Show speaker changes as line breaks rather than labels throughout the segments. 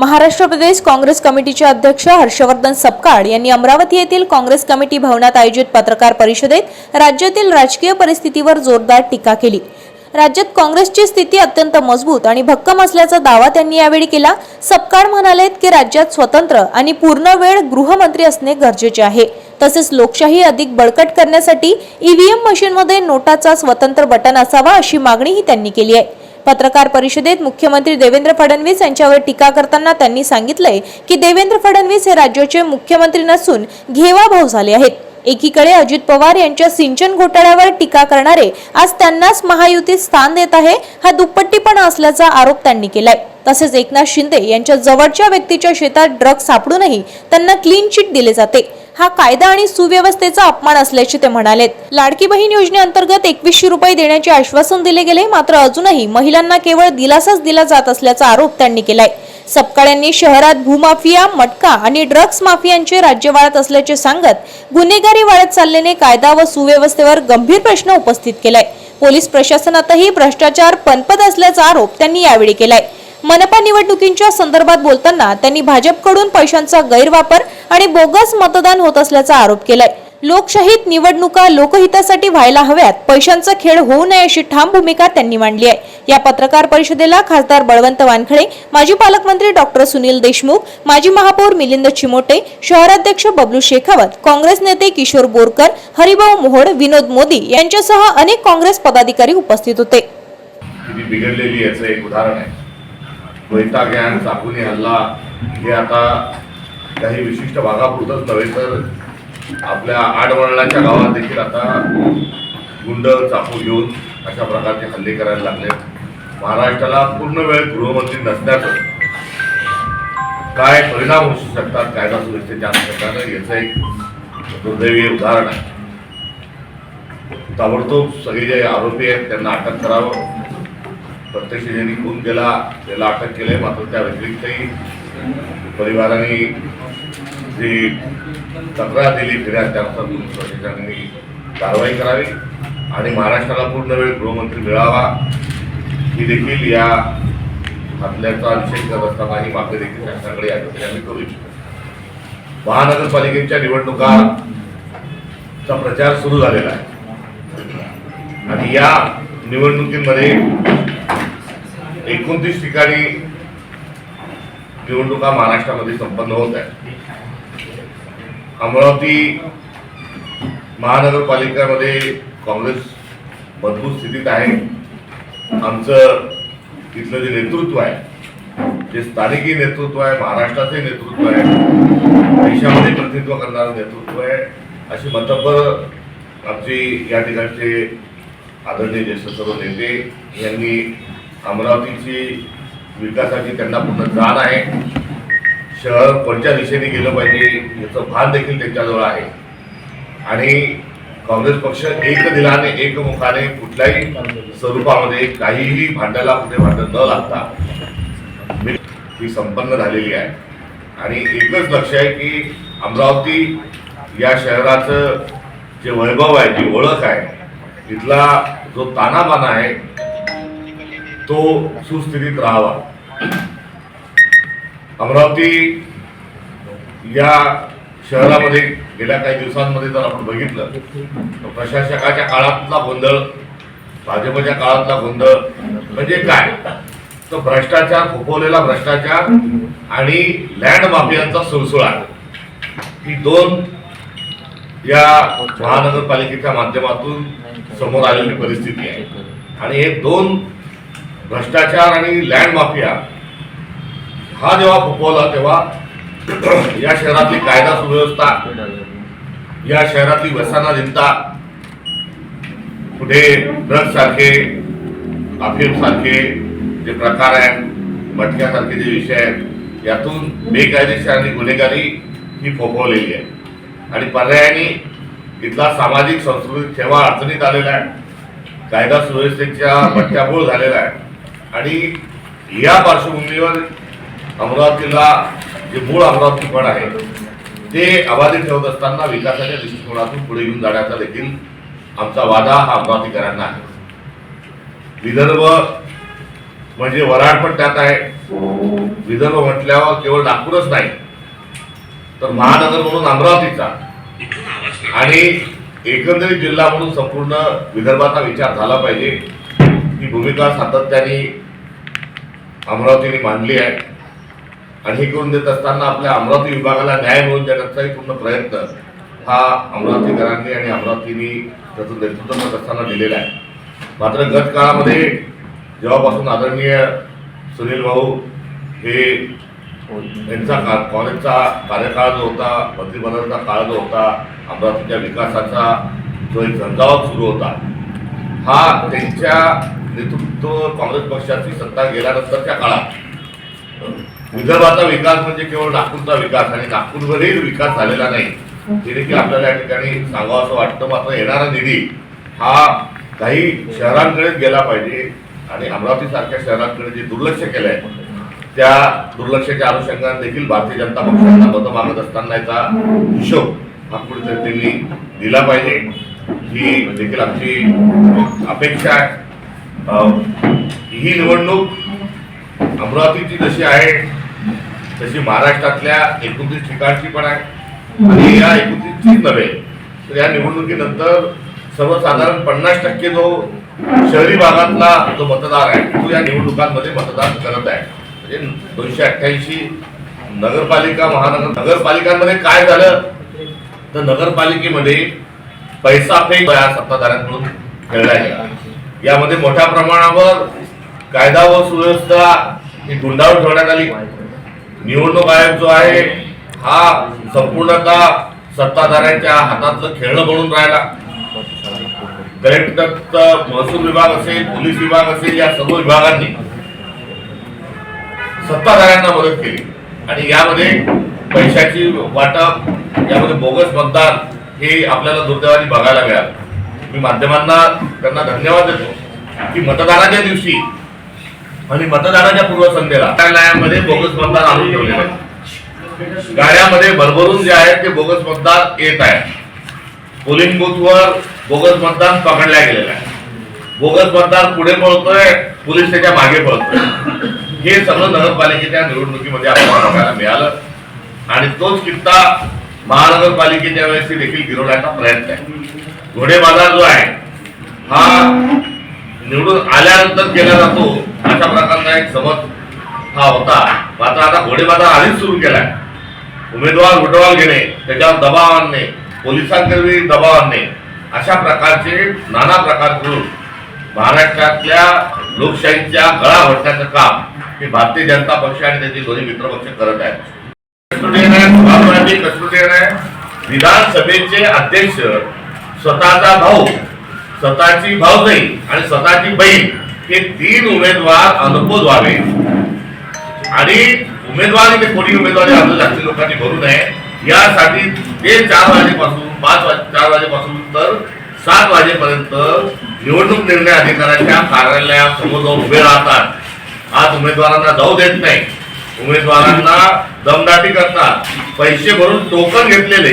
महाराष्ट्र प्रदेश काँग्रेस कमिटीचे अध्यक्ष हर्षवर्धन सपकाळ यांनी अमरावती येथील काँग्रेस कमिटी भवनात आयोजित पत्रकार परिषदेत राज्यातील राजकीय परिस्थितीवर जोरदार टीका केली. राज्यात काँग्रेसची स्थिती अत्यंत मजबूत आणि भक्कम असल्याचा दावा त्यांनी यावेळी केला. सपकाळ म्हणालेत की राज्यात स्वतंत्र आणि पूर्ण वेळ गृहमंत्री असणे गरजेचे आहे. तसेच लोकशाही अधिक बळकट करण्यासाठी ईव्हीएम मशीनमध्ये नोटाचा स्वतंत्र बटन असावा अशी मागणीही त्यांनी केली आहे. पत्रकार परिषदेत मुख्यमंत्री देवेंद्र फडणवीस यांच्यावर टीका करताना त्यांनी सांगितलंय की देवेंद्र फडणवीस हे राज्याचे मुख्यमंत्री नसून घेवा भाऊ झाले आहेत. एकीकडे अजित पवार यांच्या सिंचन घोटाळ्यावर टीका करणारे आज त्यांनाच महायुतीत स्थान देत आहे हा दुप्पट्टीपणा असल्याचा आरोप त्यांनी केलाय. तसेच एकनाथ शिंदे यांच्या जवळच्या व्यक्तीच्या शेतात ड्रग्ज सापडूनही त्यांना क्लीन चिट दिले जाते. हा कायदा आणि सुव्यवस्थेचा अपमान असल्याचे ते म्हणालेत. लाडकी बहीण योजनेअंतर्गत एकवीसशे रुपये देण्याचे आश्वासन दिले गेले मात्र अजूनही महिलांना केवळ दिलासाच दिला जात असल्याचा आरोप त्यांनी केलाय. सपकाळ्यांनी शहरात भूमाफिया मटका आणि ड्रग्ज माफियांचे राज्य वाढत असल्याचे सांगत गुन्हेगारी वाढत चालल्याने कायदा व सुव्यवस्थेवर गंभीर प्रश्न उपस्थित केलाय. पोलीस प्रशासनातही भ्रष्टाचार पनपत असल्याचा आरोप त्यांनी यावेळी केलाय. मनपा निवडणुकींच्या संदर्भात बोलताना त्यांनी भाजपकडून पैशांचा गैरवापर आणि बोगस मतदान होत असल्याचा आरोप केलाय. लोकशाहीत निवडणुका लोकहितासाठी व्हायला हव्यात. पैशांचा खेळ होऊ नये अशी ठाम भूमिका त्यांनी मांडली आहे. या पत्रकार परिषदेला खासदार बळवंत वानखडे माजी पालकमंत्री डॉक्टर सुनील देशमुख माजी महापौर मिलिंद चिमोटे शहराध्यक्ष बबलू शेखावत काँग्रेस नेते किशोर बोरकर हरिभाऊ मोहोड विनोद मोदी यांच्यासह अनेक काँग्रेस पदाधिकारी उपस्थित होते.
बिघडलेली याचं एक उदाहरण आहे. वैताग ज्ञान हल्ला हे आता काही विशिष्ट भागापुरतंच नव्हे तर आपल्या आडवळणाच्या गावात देखील आता गुंड चाकू घेऊन अशा प्रकारचे हल्ले करायला लागले. महाराष्ट्राला पूर्ण वेळ गृहमंत्री नसण्याचं काय परिणाम होऊ शकतात कायदा सुरक्षेच्या अनुषंगानं याचं एक दुर्दैवी उदाहरण आहे. ताबडतोब सगळे जे आरोपी आहेत त्यांना अटक करावं. प्रत्यक्ष ज्यांनी खून केला त्याला अटक केलंय मात्र त्या व्यतिरिक्तही परिवाराने जी तक्रार दिली फिर्याद त्यानुसार पोलीस कारवाई करावी आणि महाराष्ट्राला पूर्ण वेळ गृहमंत्री मिळावा. ही देखील या हल्ल्याचा निषेध करत असताना ही मागणी देखील शासनाकडे या ठिकाणी आम्ही करू इच्छितो. महानगरपालिकेच्या निवडणुकाचा प्रचार सुरू झालेला आहे. आणि या निवडणुकीमध्ये एकोणतीस ठिकाणी निवडणुका महाराष्ट्रामध्ये संपन्न होत आहे अमरावती महानगरपालिकेमध्ये काँग्रेस मजबूत स्थितीत आहे. आमचं तिथलं जे नेतृत्व आहे जे स्थानिकी नेतृत्व आहे महाराष्ट्राचे नेतृत्व आहे देशामध्ये प्रतिनिधित्व करणारं नेतृत्व आहे अशी मतब्बर आमची या ठिकाणचे आदरणीय ज्येष्ठ सर्व नेते यांनी अमरावतीची विकासाची त्यांना पूर्ण जाण आहे. शहर कोणत्या दिशेने गेलं पाहिजे याचं भान देखील त्यांच्याजवळ आहे. आणि काँग्रेस पक्ष एक दिलाने एकमुखाने कुठल्याही स्वरूपामध्ये काहीही भांडायला कुठे भांडण न लागता ही संपन्न झालेली आहे. आणि एकच लक्ष आहे की अमरावती या शहराचं जे वैभव आहे जी ओळख आहे इथला जो तानाबाना आहे तो सुस्थितीत राहावा. अमरावती या शहरामध्ये गेल्या काही दिवसांमध्ये जर आपण बघितलं तर प्रशासकाच्या काळातला गोंधळ भाजपच्या काळातला गोंधळ म्हणजे काय? तर भ्रष्टाचार फोपवलेला भ्रष्टाचार आणि लँड माफियांचा सुळसुळाट ही दोन या महानगरपालिकेच्या माध्यमातून समोर आलेली परिस्थिती आहे. आणि हे दोन भ्रष्टाचार आणि लँड माफिया हा जेव्हा फोपवला तेव्हा या शहरातली कायदा सुव्यवस्था या शहरातली वसानाधीनता कुठे ड्रग्ज सारखे अफीम सारखे जे प्रकार आहेत मटक्यासारखे जे विषय आहेत यातून बेकायदेशीर आणि गुन्हेगारी ही फोफवलेली आहे. आणि पर्यायाने इथला सामाजिक सांस्कृतिक ठेवा अडचणीत आलेला आहे. कायदा सुव्यवस्थेच्या मटक्याबोळ झालेला आहे. आणि या पार्श्वभूमीवर अमरावतीला जे मूळ अमरावतीपण आहे ते अबाधित ठेवत असताना विकासाच्या दृष्टिकोनातून पुढे घेऊन जाण्याचा देखील आमचा वादा हा अमरावतीकरांना आहे. विदर्भ म्हणजे वराड पण त्यात आहे. विदर्भ म्हटल्यावर केवळ नागपूरच नाही तर महानगर म्हणून अमरावतीचा. आणि एकंदरीत जिल्हा म्हणून संपूर्ण विदर्भाचा विचार झाला पाहिजे. ही भूमिका सातत्याने अमरावतीने मांडली आहे. आणि हे करून देत असताना आपल्या अमरावती विभागाला न्याय मिळवून देण्याचाही पूर्ण प्रयत्न हा अमरावतीकरांनी आणि अमरावतीनी त्याचं नेतृत्व करत असताना दिलेला आहे. मात्र गत काळामध्ये जेव्हापासून आदरणीय सुनील भाऊ हे यांचा का- काँग्रेसचा कार्यकाळ जो होता मंत्रिमंडळाचा काळ जो होता अमरावतीच्या विकासाचा जो एक झंझावत सुरू होता हा त्यांच्या नेतृत्व काँग्रेस पक्षाची सत्ता गेल्यानंतरच्या काळात विदर्भाचा विकास म्हणजे केवळ नागपूरचा विकास आणि नागपूरवरही विकास झालेला नाही. हे देखील आपल्याला या ठिकाणी सांगावं असं वाटतं. मात्र येणारा निधी हा काही शहरांकडेच गेला पाहिजे. आणि अमरावती सारख्या शहरांकडे जे दुर्लक्ष केलंय त्या दुर्लक्षाच्या अनुषंगाने देखील भारतीय जनता पक्षांना मतं मागत असताना याचा हिशोब हा कुठेतरी त्यांनी दिला पाहिजे. ही देखील आमची अपेक्षा आहे. ही निवडणूक अमरावतीची जशी आहे तशी महाराष्ट्रातल्या एकोणतीस ठिकाणची पण आहे. आणि या एकोणतीस नव्हे तर या निवडणुकीनंतर सर्वसाधारण पन्नास टक्के जो शहरी भागातला जो मतदार आहे तो या निवडणुकांमध्ये मतदान करत आहे. म्हणजे दोनशे अठ्ठ्याऐंशी नगरपालिका महानगर नगरपालिकांमध्ये काय झालं तर नगरपालिकेमध्ये पैसा फेक या सत्ताधाऱ्यांकडून खेळला गेला. यामध्ये मोठ्या प्रमाणावर कायदा व सुव्यवस्था ही गुंडाळून ठेवण्यात आली. निवडणूक आयोग जो आहे हा संपूर्णतः सत्ताधाऱ्यांच्या हातातलं खेळणं बनून राहिला. कलेक्टर महसूल विभाग असेल पोलीस विभाग असेल या सर्व विभागांनी सत्ताधाऱ्यांना मदत केली. आणि यामध्ये पैशाची वाटप यामध्ये बोगस मतदान हे आपल्याला दुर्दैवाने बघायला मिळालं. मी माध्यमांना त्यांना धन्यवाद देतो की मतदानाच्या दिवशी आणि मतदानाच्या पूर्वसंध्येला कार्यालयामध्ये बोगस मतदार आणून ठेवलेलं आहे. गाड्यामध्ये भरभरून जे आहे ते बोगस मतदार येत आहे. पोलिंग बूथवर बोगस मतदान पकडल्या गेलेलं आहे. बोगस मतदार पुढे पळतोय पोलीस त्याच्यामागे पळतोय. हे सगळं नगरपालिकेच्या निवडणुकीमध्ये आपल्याला बघायला मिळालं. आणि तोच किस्सा महानगरपालिकेच्या वेळेस देखील गिरवण्याचा प्रयत्न आहे. घोडे बाजार जो आहे हा निवडून आल्यानंतर केला जातो. अशा प्रकारचा एक समज हा होता. मात्र आता घोडेबाजार आधीच सुरू केलाय. उमेदवार घोटवाल घेणे त्याच्यावर दबाव आणणे पोलिसांकडे दबाव आणणे अशा प्रकारचे नाना प्रकार करून महाराष्ट्रातल्या लोकशाहीच्या गळा भरण्याचं काम हे भारतीय जनता पक्ष आणि त्याचे दोन्ही मित्रपक्ष करत आहेत. आहे आहे विधानसभेचे अध्यक्ष स्वतःचा भाऊ स्वतःची भाऊजाई आणि स्वतःची बहीण हे तीन उमेदवार अनुपोज व्हावे. आणि उमेदवारी ते कोणी उमेदवारी अर्ज जास्ती लोकांनी भरू नये. यासाठी ते चार वाजेपासून पाच वाजे चार वाजेपासून तर सात वाजेपर्यंत निवडणूक निर्णय अधिकाऱ्याच्या कार्यालयासमोर जाऊन उभे राहतात. आज उमेदवारांना जाऊ देत नाही. उमेदवारांना दमदाटी करतात. पैसे भरून टोकन घेतलेले.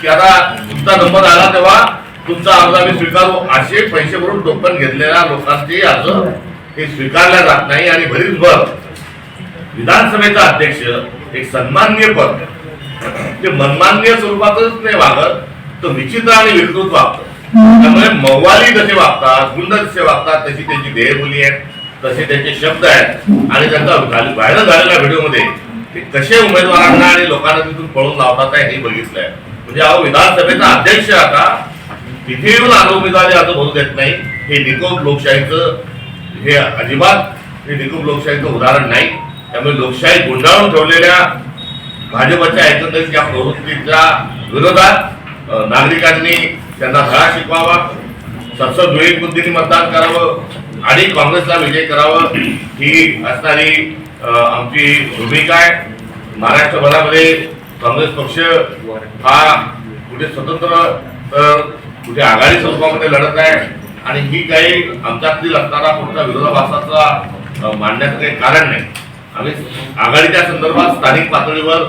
की आता तुमचा नंबर आला तेव्हा तुमचा अर्ज आम्ही स्वीकारू. असे पैसे भरून टोकन घेतलेल्या लोकांचे अर्ज हे स्वीकारल्या जात नाही आणि भरीसभर विधानसभेचा अध्यक्ष एक सन्माननीय पद ते मनमान्य स्वरूपातच नाही वागत तर विचित्र आणि विकृत वागतो. त्यामुळे मव्वाली जसे वागतात गुंड जसे वागतात तशी त्यांची देहबोली आहे तसे त्यांचे शब्द आहेत. आणि त्यांचा व्हायरल झालेल्या व्हिडिओमध्ये ते कसे उमेदवारांना आणि लोकांना तिथून पळून लावतात हे बघितलंय. म्हणजे अहो विधानसभेचा अध्यक्ष आता तिथे येऊन आलो उमेदवारी अर्ज देत नाही. हे निकोप लोकशाहीचं हे अजिबात हे निकोप लोकशाहीचं उदाहरण नाही. त्यामुळे लोकशाही गुंडाळून ठेवलेल्या भाजपच्या एकंदरीत या प्रवृत्तीच्या विरोधात नागरिकांनी त्यांना धडा शिकवावा सत्सद विवेक बुद्धीने मतदान करावं आणि काँग्रेसला विजय करावं ही असणारी आमची भूमिका आहे. महाराष्ट्रभरामध्ये काँग्रेस पक्ष हा कुठे स्वतंत्र तर कुठे आघाडी स्वरूपामध्ये लढत आहे आणि ही काही आमच्यातील असणारा कुठला विरोधाभासाचा मांडण्याचं काही कारण नाही. आम्ही आघाडीच्या संदर्भात स्थानिक पातळीवर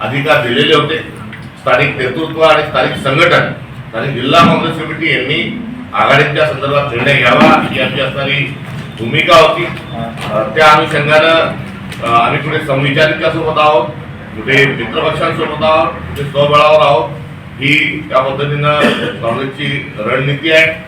अधिकार दिलेले होते. स्थानिक नेतृत्व आणि स्थानिक संघटन स्थानिक जिल्हा काँग्रेस कमिटी यांनी आघाडीच्या संदर्भात निर्णय घ्यावा ही आमची असणारी भूमिका होती. त्या अनुषंगानं आम्ही कुठे समविचारीच्या आहोत कुठे मित्रपक्षांसोबत आहोत कुठे स्वबळावर आहोत ही त्या पद्धतीनं काँग्रेसची रणनीती आहे.